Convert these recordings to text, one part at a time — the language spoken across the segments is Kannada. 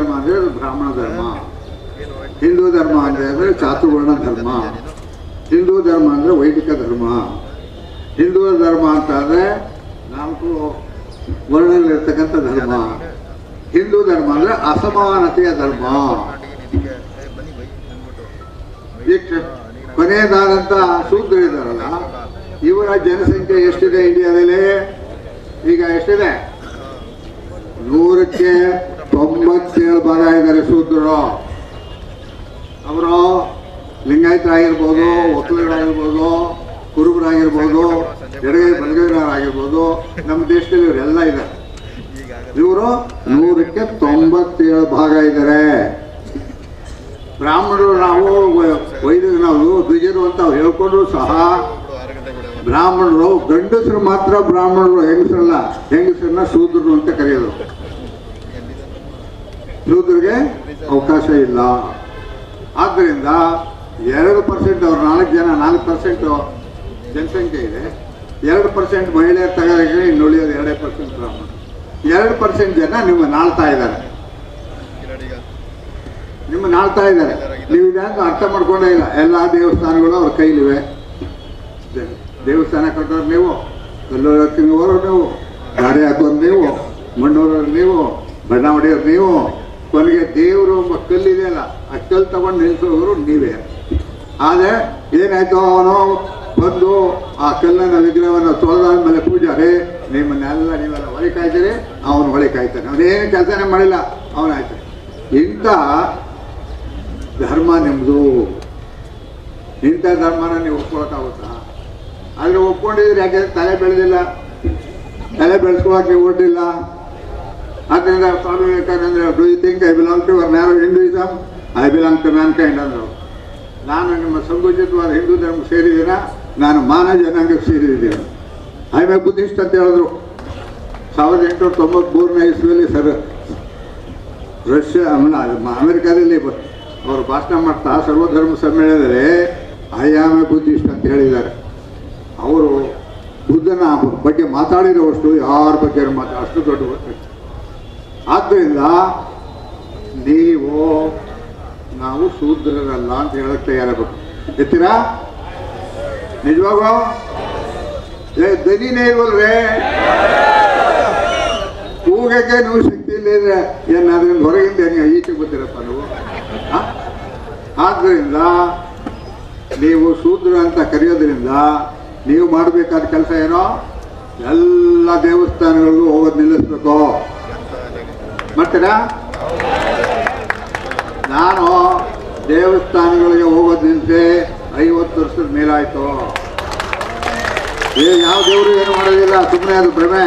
ಧರ್ಮ ಅಂದರೆ ಅದು ಬ್ರಾಹ್ಮಣ ಧರ್ಮ. ಹಿಂದೂ ಧರ್ಮ ಅಂದ್ರೆ ಚಾತುರ್ವರ್ಣ ಧರ್ಮ. ಹಿಂದೂ ಧರ್ಮ ಅಂದರೆ ವೈದಿಕ ಧರ್ಮ. ಹಿಂದೂ ಧರ್ಮ ಅಂತ ಅಂದರೆ ನಾಲ್ಕು ವರ್ಣಗಳಿರ್ತಕ್ಕಂಥ ಧರ್ಮ. ಹಿಂದೂ ಧರ್ಮ ಅಂದರೆ ಅಸಮಾನತೆಯ ಧರ್ಮ. ಕೊನೆಯದಾದಂಥ ಶೂದ್ರ ಇದ್ದಾರಲ್ಲ ಇವರ ಜನಸಂಖ್ಯೆ ಎಷ್ಟಿದೆ ಇಂಡಿಯಾದಲ್ಲಿ? ಈಗ ಎಷ್ಟಿದೆ? ನೂರಕ್ಕೆ ತೊಂಬತ್ತೇಳು ಭಾಗ ಇದ್ದಾರೆ ಶೂದ್ರರು. ಅವರು ಲಿಂಗಾಯತರಾಗಿರ್ಬೋದು ಒಕ್ಕಲಿಗರಾಗಿರ್ಬೋದು ಕುರುಬರಾಗಿರ್ಬೋದು ಎಡಗೈ ಬಲಗೈರಾಗಿರ್ಬೋದು ನಮ್ಮ ದೇಶದಲ್ಲಿ ಇವರೆಲ್ಲ ಇದ್ದಾರೆ. ಇವರು ನೂರಕ್ಕೆ ತೊಂಬತ್ತೇಳು ಭಾಗ ಇದ್ದಾರೆ. ಬ್ರಾಹ್ಮಣರು ನಾವು ವೈದ್ಯರು ನಾವು ದ್ವಿಜರು ಅಂತ ಹೇಳ್ಕೊಂಡ್ರು ಸಹ. ಬ್ರಾಹ್ಮಣರು ಗಂಡಸರು ಮಾತ್ರ ಬ್ರಾಹ್ಮಣರು ಹೆಂಗಸರಲ್ಲ, ಹೆಂಗಸರನ್ನ ಶೂದ್ರರು ಅಂತ ಕರೆಯೋದು. ಶೂದ್ರಿಗೆ ಅವಕಾಶ ಇಲ್ಲ. ಆದ್ದರಿಂದ ಎರಡು ಪರ್ಸೆಂಟ್ ಅವ್ರು, ನಾಲ್ಕು ಜನ, ನಾಲ್ಕು ಪರ್ಸೆಂಟ್ ಜನಸಂಖ್ಯೆ ಇದೆ. ಎರಡು ಪರ್ಸೆಂಟ್ ಮಹಿಳೆಯರು ತಗೋದಕ್ಕೆ ಇನ್ನು ಉಳಿಯೋದು ಎರಡೇ ಪರ್ಸೆಂಟ್ ಎರಡು ಪರ್ಸೆಂಟ್ ಜನ ನಿಮ್ಮ ನಾಳ್ತಾ ಇದ್ದಾರೆ. ನಿಮ್ಮ ನಾಳ್ತಾ ಇದ್ದಾರೆ. ನೀವು ಇದಂತ ಅರ್ಥ ಮಾಡ್ಕೊಂಡೇ ಇಲ್ಲ. ಎಲ್ಲ ದೇವಸ್ಥಾನಗಳು ಅವ್ರ ಕೈಲಿವೆ. ದೇವಸ್ಥಾನ ಕಟ್ಟೋರು ನೀವು ಕಲ್ಲೂರು ನೀವು ಗಾಡಿ ಹಾಕೋರು ನೀವು ಮಣ್ಣೂರವ್ರು ನೀವು ಬಣ್ಣ ಹೊಡೆಯೋರು ನೀವು ಕೊನೆಗೆ ದೇವರು ಕಲ್ಲಿದೆಯಲ್ಲ ಆ ಕಲ್ಲು ತಗೊಂಡು ನಿಲ್ಸೋರು ನೀವೇ. ಆದರೆ ಏನಾಯ್ತು ಅವನು ಬಂದು ಆ ಕಲ್ಲನ್ನ ವಿಗ್ರಹವನ್ನು ತೊಳೆದಾದ್ಮೇಲೆ ಪೂಜಾರಿ, ನಿಮ್ಮನ್ನೆಲ್ಲ ನೀವೆಲ್ಲ ಹೊಳೆ ಕಾಯ್ತೀರಿ, ಅವನು ಹೊಳೆ ಕಾಯ್ತಾನೆ. ಅವನೇನು ಕೆಲಸನೇ ಮಾಡಿಲ್ಲ ಅವನಾಯ್ತು ಇಂಥ ಧರ್ಮ ನಿಮ್ಮದು ಇಂಥ ಧರ್ಮನ ನೀವು ಒಪ್ಕೊಳಕ್ಕಾಗುತ್ತಾ ಆದರೆ ಒಪ್ಕೊಂಡಿದ್ರೆ ಯಾಕೆ ತಲೆ ಬೆಳೆದಿಲ್ಲ? ತಲೆ ಬೆಳೆಸ್ಕೊಳಕ್ಕೆ ಹೊರಟಿಲ್ಲ ಆದ್ದರಿಂದ Swami Vivekananda do you think I belong to our narrow Hinduism I belong to mankind ಅಂದರು. ನಾನು ನಿಮ್ಮ ಸಂಕುಚಿತವಾದ ಹಿಂದೂ ಧರ್ಮಕ್ಕೆ ಸೇರಿದ್ದೀರಾ ನಾನು ಮಾನವ ಜನಾಂಗಕ್ಕೆ ಐ ಮೇ ಬುದ್ಧಿಸ್ಟ್ ಅಂತ ಹೇಳಿದ್ರು. ಸಾವಿರದ ಎಂಟುನೂರ ತೊಂಬತ್ಮೂರನೇ ಇಸ್ವಿಯಲ್ಲಿ ಸರ್, ರಷ್ಯಾ ಅಮೆರಿಕಾದಲ್ಲಿ ಅವರು ಭಾಷಣ ಮಾಡ್ತಾ ಸರ್ವಧರ್ಮ ಸಮ್ಮೇಳನದಲ್ಲಿ ಐ ಆಮ್ ಎ ಬುದ್ಧಿಸ್ಟ್ ಅಂತ ಹೇಳಿದ್ದಾರೆ. ಅವರು ಬುದ್ಧನ ಬಗ್ಗೆ ಮಾತಾಡಿರೋವಷ್ಟು ಯಾರ ಬಗ್ಗೆ ಮಾತಾಡ, ಅಷ್ಟು ದೊಡ್ಡ. ಆದ್ದರಿಂದ ನೀವು, ನಾವು ಶೂದ್ರರಲ್ಲ ಅಂತ ಹೇಳಕ್ ತಯಾರಾಗಬೇಕು. ಎತ್ತೀರಾ? ನಿಜವಾಗೂ ಏ ದನಿನೇ ಇಲ್ವಲ್ವೇ ಕೂಗಕ್ಕೆ ನೀವು ಶಕ್ತಿ ಇಲ್ಲದ್ರೆ ಏನಾದ್ರೂ ಹೊರಗಿಂದ ಹೆಂಗೆ ಈಚೆ ಗೊತ್ತಿರಪ್ಪ ನೀವು? ಆದ್ದರಿಂದ ನೀವು ಶೂದ್ರ ಅಂತ ಕರೆಯೋದ್ರಿಂದ ನೀವು ಮಾಡಬೇಕಾದ ಕೆಲಸ ಏನೋ? ಎಲ್ಲ ದೇವಸ್ಥಾನಗಳಿಗೂ ಹೋಗೋದು ನಿಲ್ಲಿಸ್ಬೇಕು. ಮಾಡ್ತೀರಾ ನಾನು ದೇವಸ್ಥಾನಗಳಿಗೆ ಹೋಗೋದು ನಿಂತೆ ಐವತ್ತು ವರ್ಷದ ಮೇಲಾಯ್ತು. ಏ ಯಾವ ದೇವರು ಏನು ಮಾಡೋದಿಲ್ಲ ಸುಮ್ಮನೆ ಅದು ಭ್ರಮೆ.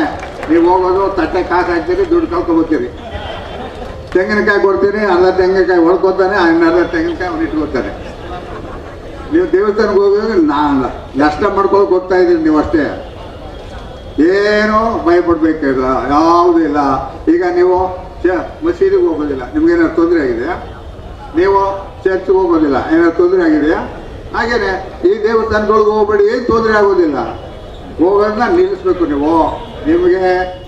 ನೀವು ಹೋಗೋದು, ತಟ್ಟೆ ಕಾಸು ಹಾಕ್ತೀರಿ ದುಡ್ಡು ಕಳ್ಕೊಬೋತೀರಿ ತೆಂಗಿನಕಾಯಿ ಕೊಡ್ತೀನಿ, ಅರ್ಧ ತೆಂಗಿನಕಾಯಿ ಹೊಳ್ಕೊತಾನೆ ಅರ್ಧ ತೆಂಗಿನಕಾಯಿ ಅವ್ನು ಇಟ್ಕೊತಾನೆ. ನೀವು ದೇವಸ್ಥಾನಕ್ಕೆ ಹೋಗಿದ್ರೆ ನಾನು ನಷ್ಟ ಮಾಡ್ಕೊಳಕ್ಕೆ ಹೋಗ್ತಾ ಇದ್ದೀರಿ ನೀವು ಅಷ್ಟೇ. ಏನು ಭಯಪಡಬೇಕಿಲ್ಲ ಯಾವುದೂ ಇಲ್ಲ. ಈಗ ನೀವು ಚ- ಮಸೀದಿಗೆ ಹೋಗೋದಿಲ್ಲ. ನಿಮ್ಗೇನಾದ್ರು ತೊಂದರೆ ಆಗಿದೆಯಾ ನೀವು ಚರ್ಚ್ಗೆ ಹೋಗೋದಿಲ್ಲ. ಏನಾದ್ರು ತೊಂದರೆ ಆಗಿದೆಯಾ? ಹಾಗೇನೆ, ಈ ದೇವಸ್ಥಾನಗಳಿಗೆ ಹೋಗ್ಬೇಡಿ, ಏನು ತೊಂದರೆ ಆಗೋದಿಲ್ಲ. ಹೋಗೋದನ್ನ ನಿಲ್ಲಿಸ್ಬೇಕು ನೀವು. ನಿಮಗೆ